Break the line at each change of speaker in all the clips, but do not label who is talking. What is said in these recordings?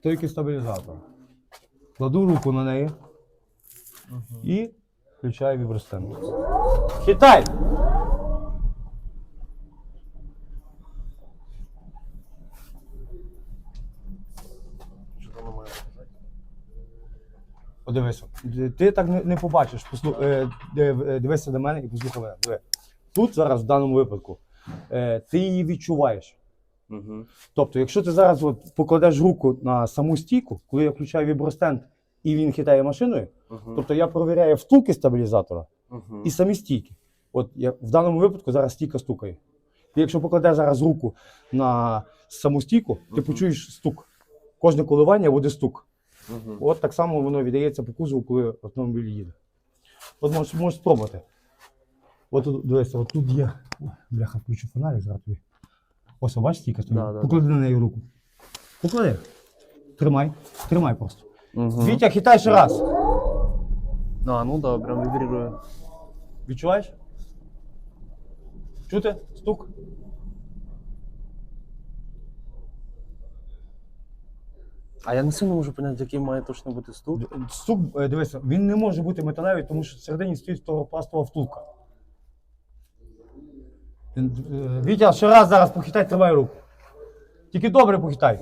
стойки стабілізатора. Кладу руку на неї і включаю вібростенд.
Показати?
Подивися. Ти так не, не побачиш. Послу... Е, е, дивися до мене і послухай мене. Диви. Тут зараз в даному випадку е, ти її відчуваєш.
Угу.
Тобто, якщо ти зараз от покладеш руку на саму стійку, коли я включаю вібростенд і він хитає машиною,
Угу.
тобто я перевіряю втулки стабілізатора
Угу.
і самі стійки. От я, в даному випадку зараз стійка стукає. Ти якщо покладеш зараз руку на саму стійку, ти
Мгм.
почуєш стук. Кожне коливання буде стук.
Угу.
От так само воно віддається по кузову, коли автомобіль їде. От можеш, можеш спробувати. От тут, дивися, от тут є. Бляха, включу фонарик зараз тобі. Ось, бачиш, стійка стоїть.
Да, да,
Поклади на неї руку. Поклади. Тримай. Тримай просто.
Угу.
Вітя, хитай ще раз.
А, ну добре, вибрірую.
Відчуваєш? Чути? Стук?
А я не сильно можу поняти, який має точно бути стук.
Стук, е, дивися, він не може бути металевий, тому що всередині стоїть пластова втулка. Вітя, ще раз зараз похитай, тримай руку. Тільки добре похитай.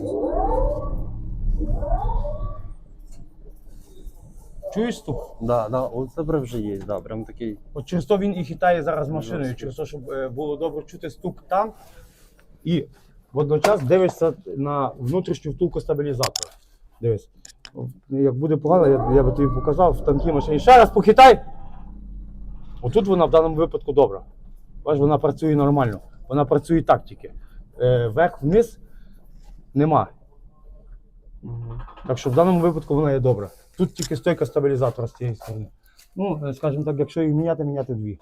Чуєш стук?
Да, да, от добре вже є, да, прям такий.
От через то він і хитає зараз машиною, через те, щоб е, було добре чути стук там. І водночас дивишся на внутрішню втулку стабілізатора. Дивись. Як буде погано, я, я би тобі показав в танкій машині. Ще раз похитай. Отут вона в даному випадку добра. Бачиш, вона працює нормально. Вона працює так тільки. Е, Вверх-вниз нема.
Угу.
Так що в даному випадку вона є добра. Тут тільки стойка стабілізатора з цієї сторони. Ну, е, скажімо так, якщо їх міняти, міняти дві.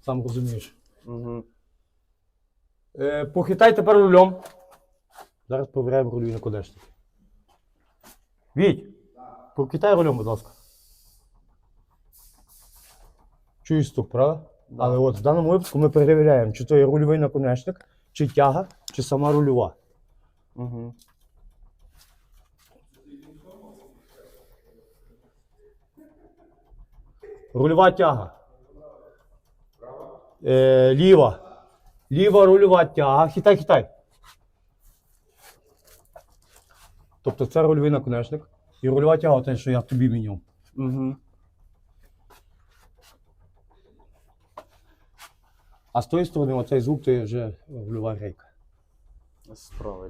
Сам розумієш.
Угу.
Е, похитай тепер рулем. Зараз перевіряємо рульові наконечники. Віть, похитай рулем, будь ласка. Чуєш стук, правда?
Да.
Але от в даному випадку ми перевіряємо, чи то є рульовий наконечник, чи тяга, чи сама рульова.
Угу.
Рульова тяга. Е, ліва. Ліва рульова тяга. Хитай, хитай. Тобто це рульовий наконечник. І рульова тяга, те, що я тобі міняв.
Угу.
А з тої сторони оцей звук є вже рульова рейка.
Справа.